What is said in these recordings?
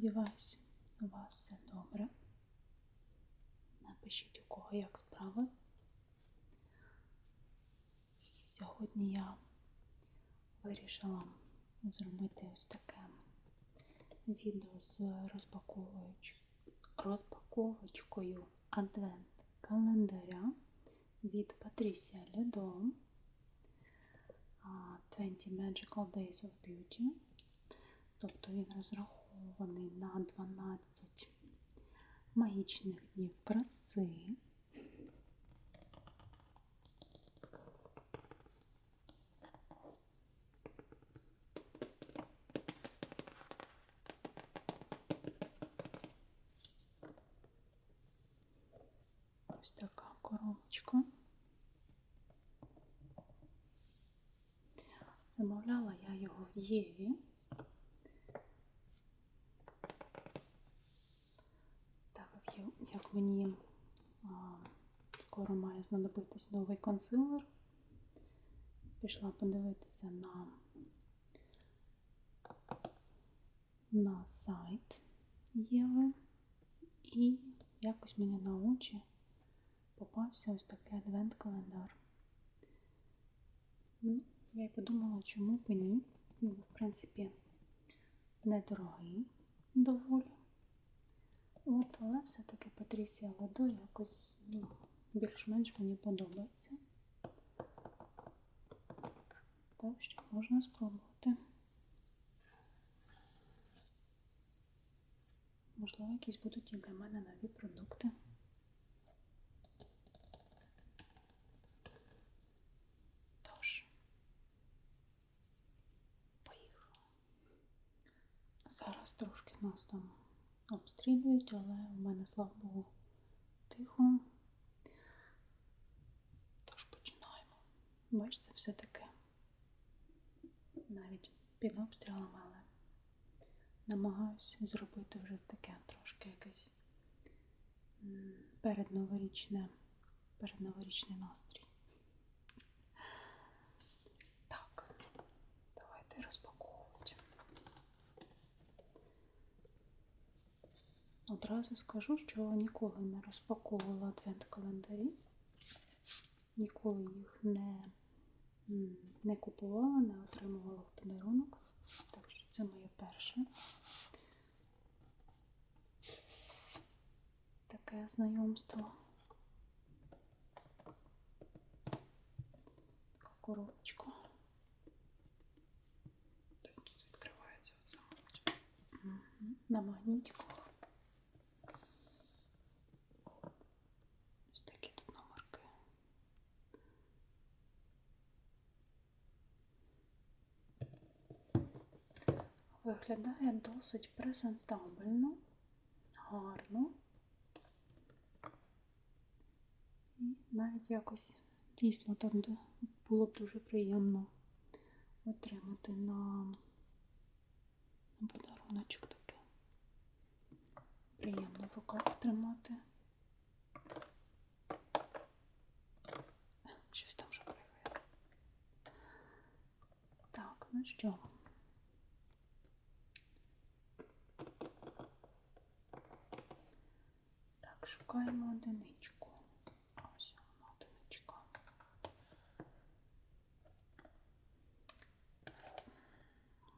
сподіваюся, у вас все добре. Напишіть, у кого як справи. Сьогодні я вирішила зробити ось таке відео з розпаковочкою адвент календаря від Patricia Ледо 20 Magical Days of Beauty. Тобто він розрахований на 12 магічних днів краси. Така коробочка. Замовляла я його в Єві. Так як, як мені а, скоро має знадобитись новий консилер, пішла подивитися на, на сайт Єви, і якось мені на очі попався ось такий адвент-календар. Ну, я й подумала, чому б ні. Він, в принципі, недорогий доволі. От, але все-таки Патрісія Ладо якось ну, більш-менш мені подобається. Так що можна спробувати. Можливо, якісь будуть і для мене нові продукти. Тож, поїхали. Зараз трошки нас там обстрілюють, але в мене, слава Богу, тихо. Тож починаємо. Бачите, все таке. Навіть під обстрілами, але намагаюся зробити вже таке трошки якесь передноворічне, передноворічний настрій. Одразу скажу, що ніколи не розпаковувала адвент-календарі, ніколи їх не, не купувала, не отримувала в подарунок. Так що це моє перше таке знайомство. Така коробочка. Так, тут відкривається мабуть. На магнітиках. Ось такі тут номерки. Виглядає досить презентабельно, гарно. І навіть якось дійсно там було б дуже приємно отримати на, подаруночок таке. Приємно в руках тримати. Щось там вже пригає. Так, ну що? Так, шукаємо одиничку. Ось вона одиничка.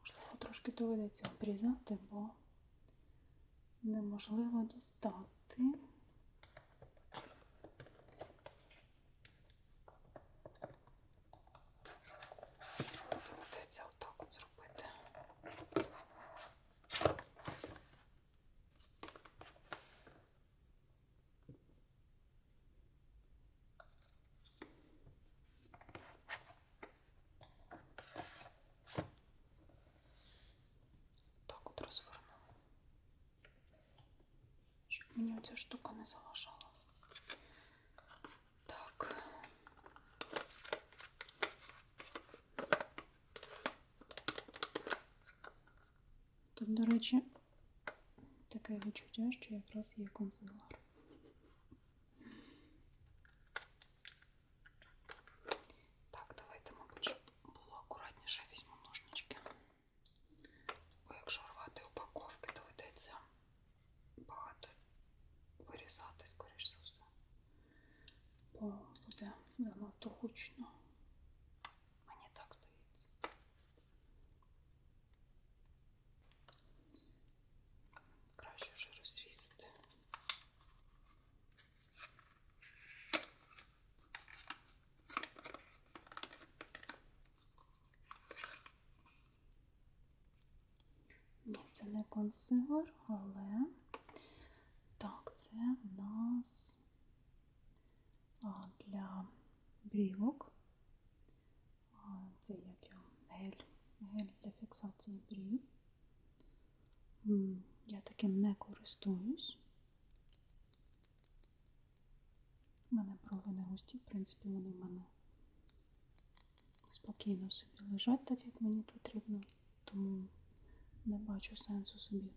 Можливо, трошки доведеться обрізати, бо неможливо дістати. Доведеться отак от зробити. Так от розверну. Оця штука не заважала. Так. Тут, до речі, таке відчуття, що якраз є консилер. Так, давайте, мабуть, щоб було акуратніше, візьму ножнички. Бо якщо рвати упаковки, доведеться бо буде занадто гучно. Мені так здається. Краще вже розрізати. Ні, це не але так, це в нас для брівок. Це як його гель, гель для фіксації брів. Я таким не користуюсь. У мене брови не густі, в принципі, вони в мене спокійно собі лежать так, як мені потрібно, тому не бачу сенсу собі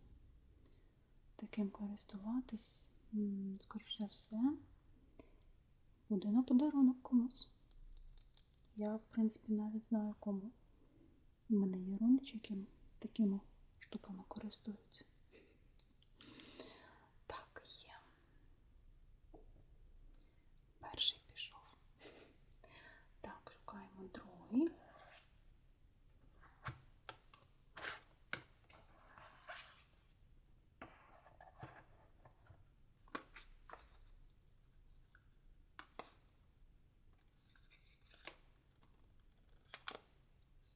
таким користуватись. Скоріш за все, буде на подарунок комусь. Я, в принципі, навіть знаю кому. У мене є родичі, які такими штуками користуються. Так, є. Перший пішов. Так, шукаємо другий.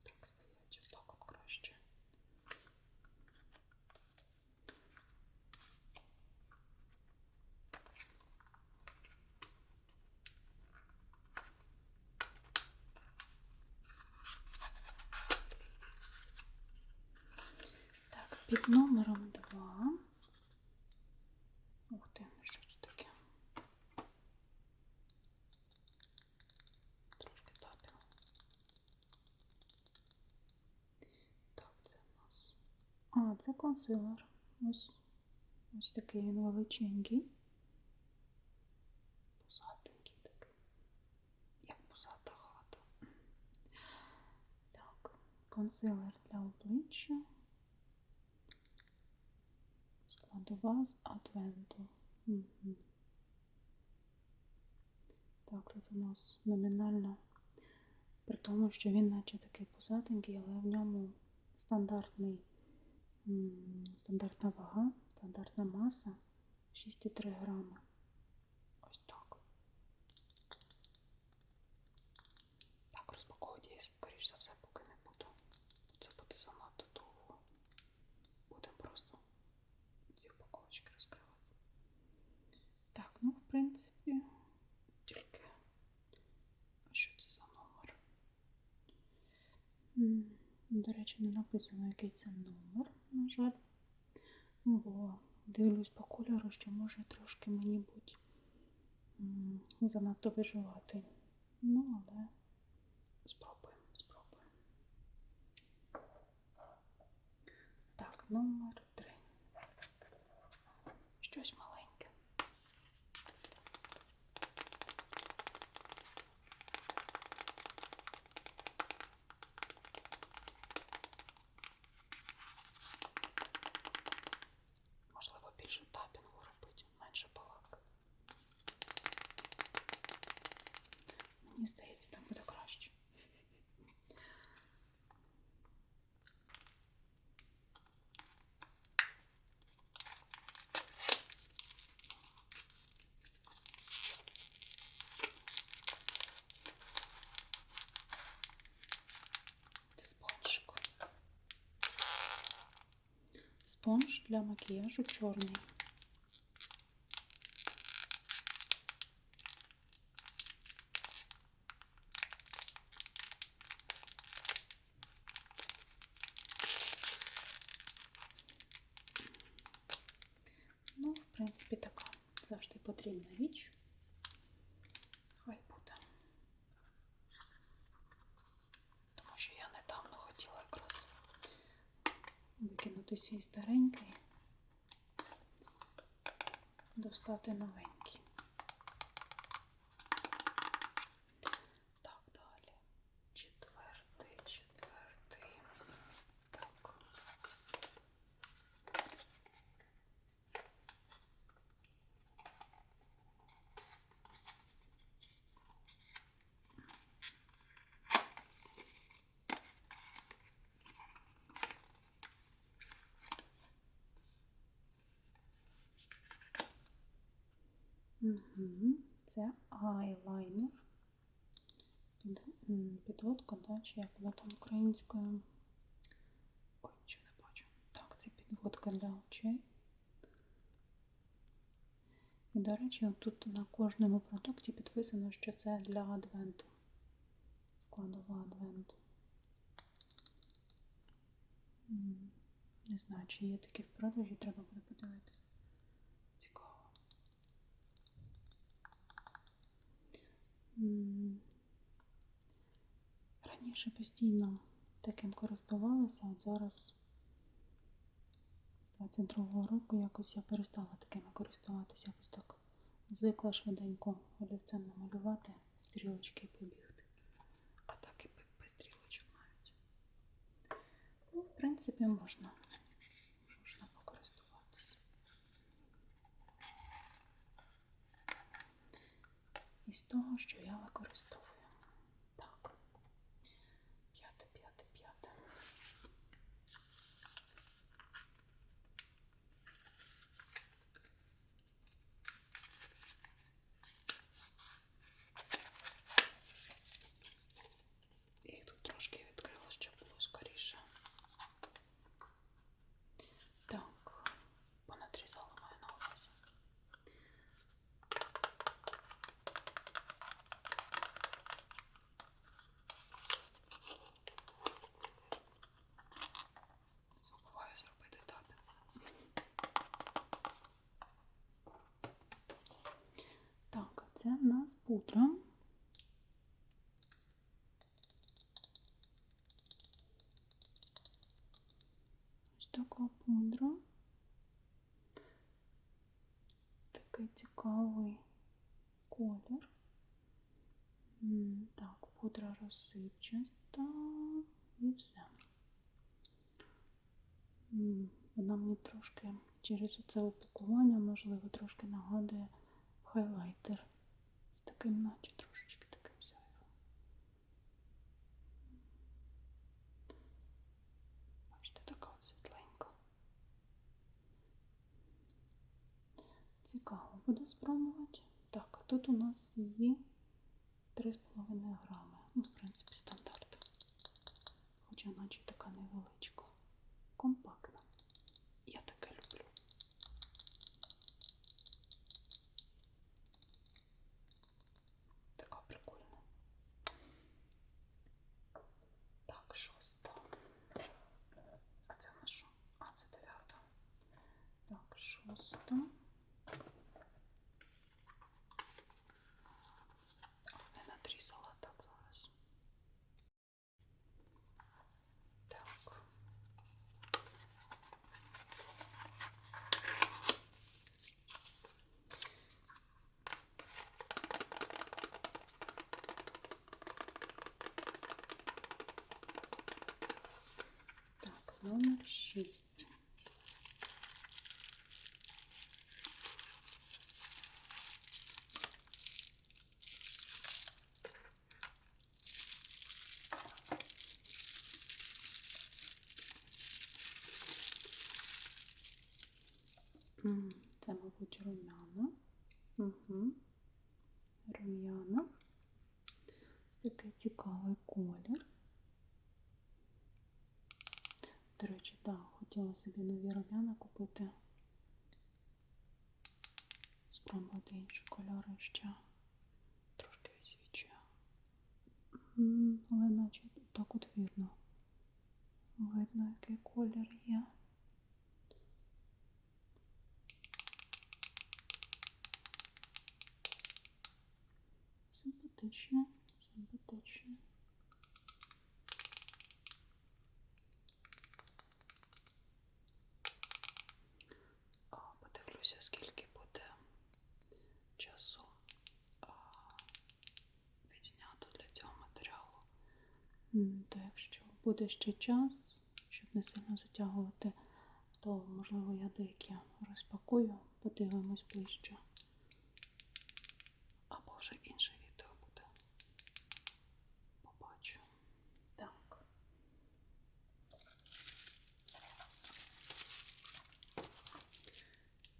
Так, стоять отак от краще. Так, під номером 2. Ух ти, що це таке? Трошки тапіла. Так, це в нас. А, це консилер. Ось, ось такий він величенький. Пузатенький такий. Як пузата хата. Так, консилер для обличчя. Складова з адвенту. Угу. Так, тут у нас номінально, при тому, що він наче такий пузатенький, але в ньому стандартний, стандартна вага, стандартна маса 6,3 грами. Ось так. Так, розпаковувати я, скоріш за все, поки не буду. Це буде занадто довго. Будемо просто ці упаковочки розкривати. Так, ну, в принципі, тільки. А що це за номер? М, До речі, не написано, який це номер, на жаль. Бо дивлюсь по кольору, що може трошки мені бути занадто виживати. Ну, але спробуємо, спробуємо. Так, номер Спонж для макіяжу чорний. Ну, в принципі, така завжди потрібна річ. Старенький, достати новенький. Так, далі. Четвертий, четвертий. Так. Це айлайнер. Під, підводка, да, чи як вона там українською. Ой, нічого не бачу. Так, це підводка для очей. І, до речі, тут на кожному продукті підписано, що це для адвенту. Складова адвент. Не знаю, чи є такі в продажі, треба буде подивитися. Цікаво. М, Раніше постійно таким користувалася, от зараз з 22-го року якось я перестала такими користуватися, якось так звикла швиденько олівцем намалювати, стрілочки побігти. А так і без навіть. Ну, в принципі. Можна Із того, що я використовую. Так. П'яте, п'яте, п'яте. Я їх тут трошки відкрила, щоб було скоріше. Так, понадрізала маю на увазі. Забуваю зробити тапінг. Так, а це в нас пудра. Ось така пудра. Такий цікавий колір. Так, пудра розсипчаста і все. Вона мені трошки через це упакування, можливо, трошки нагадує хайлайтер. З таким, наче трошечки таким зайвим. Бачите, така от світленька. Цікаво буде спробувати. Так, тут у нас є 3,5 грами. Ну, в принципі, стандарт. Хоча наче така невеличка. Компактна. Я таке люблю. Така прикольна. Так, шоста. А це в нас що? А, це дев'ята. Так, шоста. Не надрізала так зараз. Так. Так, номер шість. Це, мабуть, румяна. Угу. Рум'яна. Такий цікавий колір. До речі, так, хотіла собі нові рум'яна купити. Спробувати інші кольори ще. Трошки відсвічую. М, Але наче так от вірно. Видно, який колір є. Симпатично, симпатично. То якщо буде ще час, щоб не сильно затягувати, то можливо я деякі розпакую, подивимось ближче. Або вже інше відео буде. Побачу. Так.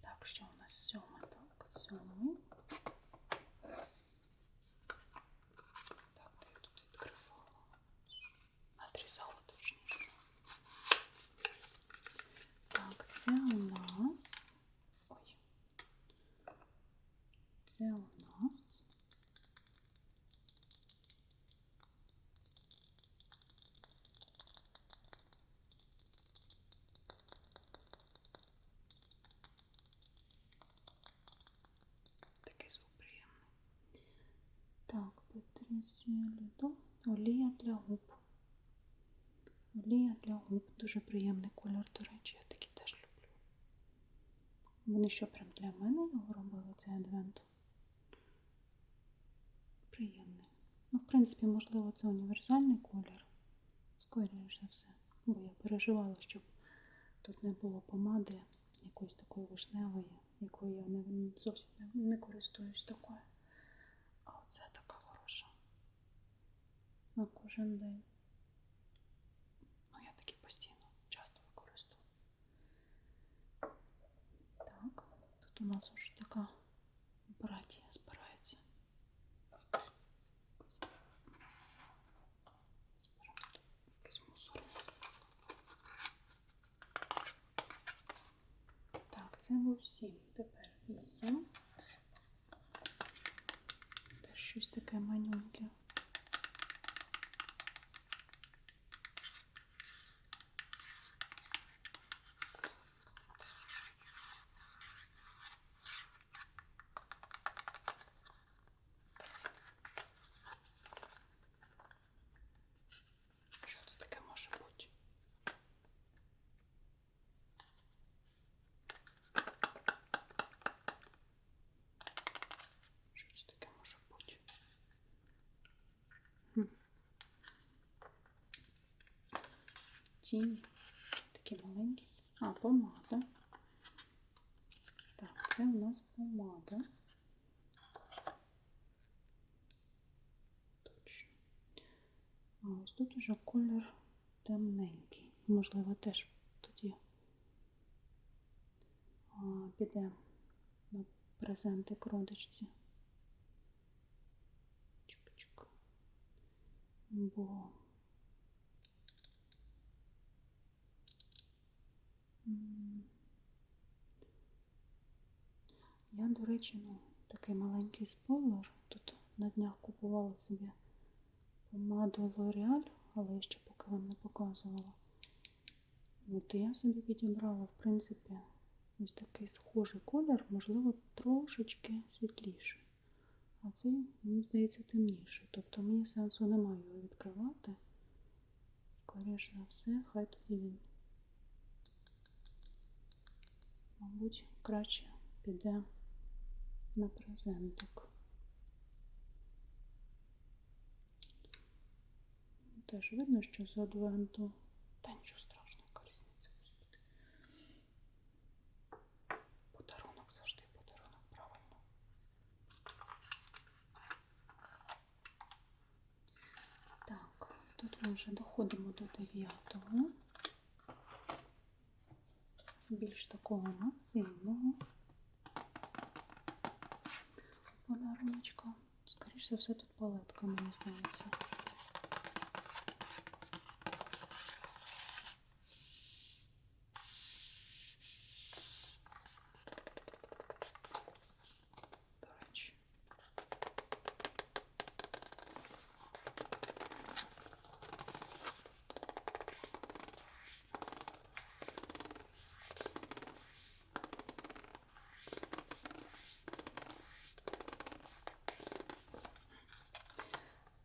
Так, що у нас сьоме? Так, сьомий. це у нас Такий звук приємний. Так, Лідо. Олія для губ. Олія для губ. Дуже приємний кольор, до речі, я такий теж люблю. Вони що, прям для мене його робили, цей адвент? Приємний. Ну, в принципі, можливо, це універсальний колір. Скоріше за все. Бо я переживала, щоб тут не було помади якоїсь такої вишневої, якою я не, зовсім не користуюсь такою. А оце така хороша. На кожен день. Ну, я такі постійно часто використовую. Так, тут у нас вже така братія збирається. Якийсь мусор. Так, це був 7. Тепер 8. Теж щось таке манюньке. Що це таке може бути? Що це таке може бути? Тіні. Такі маленькі. А, помада. Так, це у нас помада. Точно. А ось тут уже колір темненький. Можливо, теж тоді а, піде на презентик родичці. Чик-чик. Бо я, до речі, ну, такий маленький спойлер. Тут на днях купувала собі помаду L'Oreal, але я ще поки вам не показувала. От я собі підібрала, в принципі, ось такий схожий колір, можливо, трошечки світліший. А цей, мені здається, темніший. Тобто мені сенсу немає його відкривати. Скоріше за все, хай тоді він, мабуть, краще піде на презентик. Теж видно, що з адвенту. Та нічого страшного, яка різниця, господи. Подарунок завжди подарунок, правильно. Так, тут ми вже доходимо до дев'ятого. Більш такого масивного подаруночка. Скоріше за все, тут палетка, мені здається. До речі.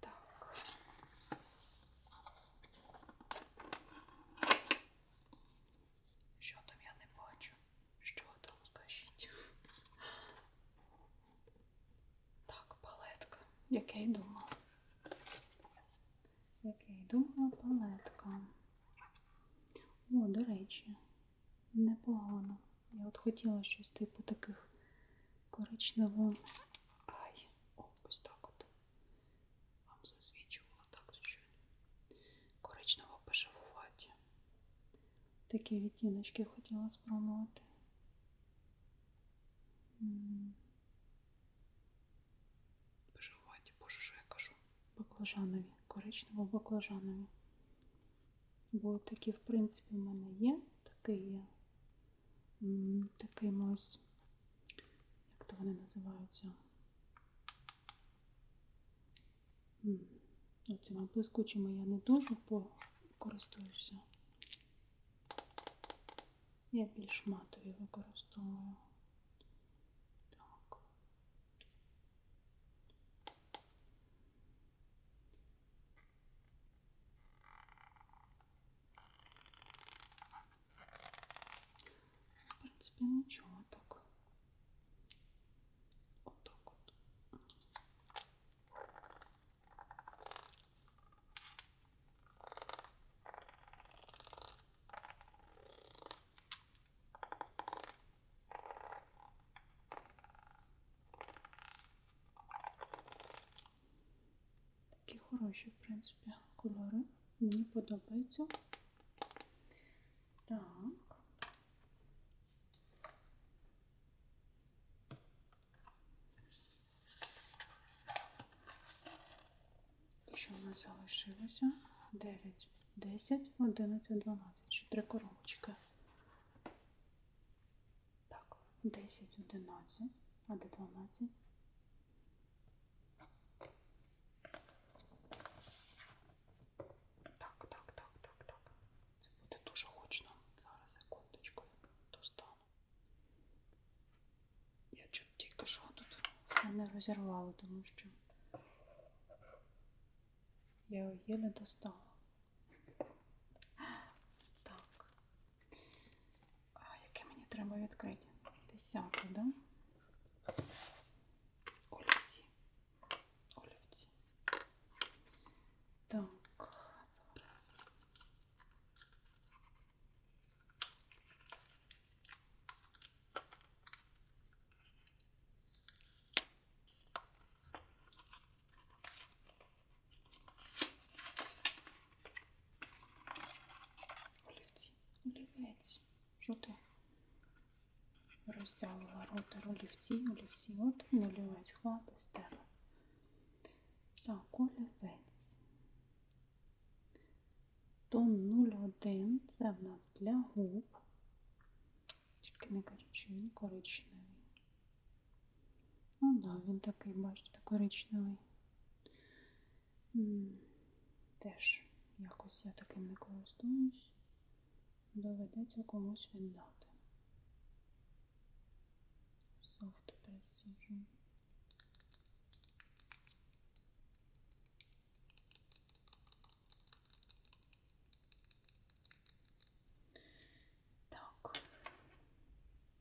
Так. Що там я не бачу? Що там, скажіть? Так, палетка. Як й думала. Як й думала, палетка. О, до речі, непогано. Я от хотіла щось типу таких коричнево. Ай, о, ось так от. Вам засвічувало так чуть. Коричнево бежевуваті. Такі відтіночки хотіла спробувати. баклажанові, коричнево баклажанові. Бо такі, в принципі, в мене є. Такий є такий мороз, як то вони називаються? Оціми блискучими я не дуже користуюся. Я більш матові використовую. В принципі, нічого так. Отак от. Такі хороші, в принципі, кольори. Мені подобаються. Так. Що в залишилося? 9, 10, 11, 12. Ще три коробочки. Так, 10, 11, а де 12? Так, так, так, так, так. Це буде дуже гучно. Зараз секундочку достану. Я чуть тільки що тут все не розірвала, тому що я його єле достала. Так. А яке мені треба відкрити? Десяте, да? Олівці. Олівці. Так, зараз. Олівці. Олівець. Що ти? Роздявила рота олівці, олівці. От не олівець, з. Так, олівець. Тон 01 це в нас для губ. Тільки не коричневий, коричневий. Ну да, він такий, бачите, коричневий. Теж якось я таким не користуюсь. Доведеться комусь віддати. Soft Precision. Так.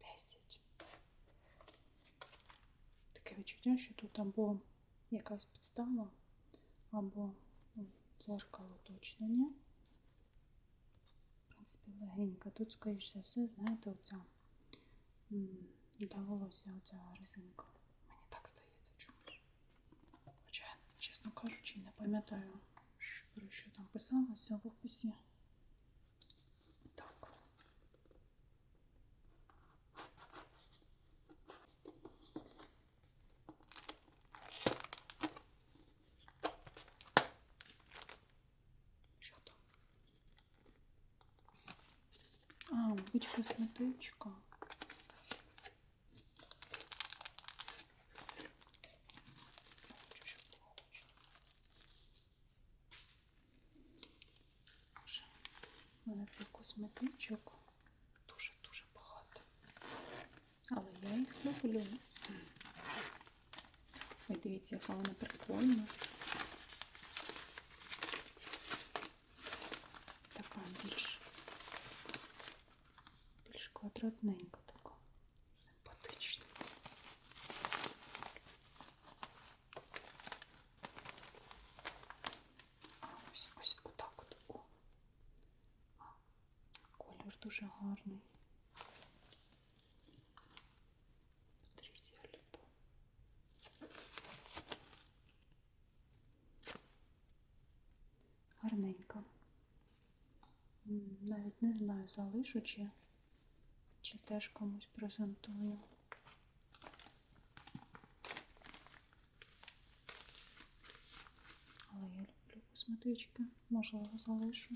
10. Таке відчуття, що тут або якась підстава, або ну, дзеркало уточнення. В принципі, легенька. Тут, скоріш за все, знаєте, оця для волосся оця резинка. Мені так здається чомусь. Хоча, чесно кажучи, не пам'ятаю, про що там писалося в описі. Так. Що там? А, мабуть, косметичка. Хочу, щоб було гучно. Боже, У мене цих косметичок дуже-дуже багато. Але я їх люблю. Ой, дивіться, яка вона прикольна. Така більш більш квадратненька така. Симпатична. А ось ось отак от. О. А, колір дуже гарний. Патрісія Люто. Гарненько. М, Навіть не знаю, залишу чи, чи теж комусь презентую. Але я люблю косметички, можливо, залишу.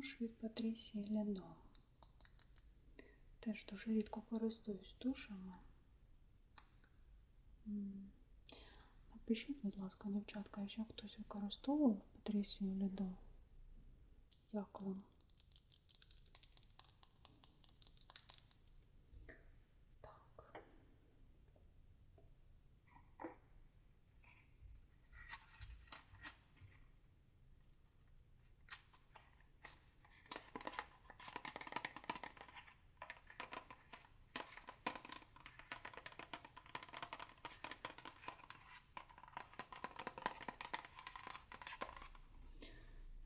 Туш від Патрісії Лядо. Теж дуже рідко користуюсь тушами. Напишіть, будь ласка, дівчатка, якщо хтось використовував Патрісію Лядо. Як вам? Так.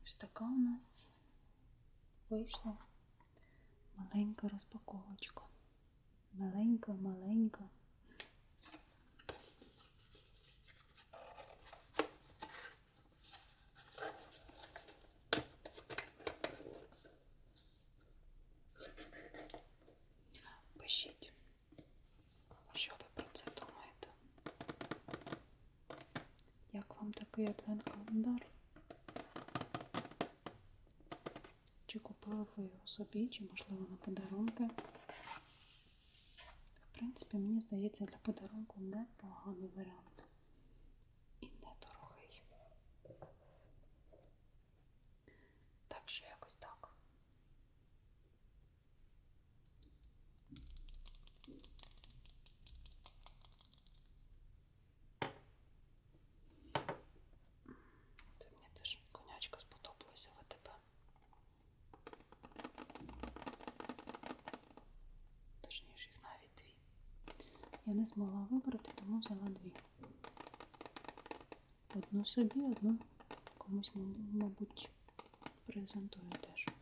Ось така у нас вийшла маленька розпаковочка. Маленька, маленька. Пишіть, що ви про це думаєте. Як вам такий адвент-календар? Чи купили ви його собі, чи, можливо, на подарунки? В принципі, мені здається, для подарунку непоганий варіант. І недорогий. Так що якось так. Це мені теж конячка сподобалася в АТБ. Точніше, їх навіть дві. Я не змогла вибрати, тому взяла дві. Одну собі, одну комусь, мабуть, презентую теж.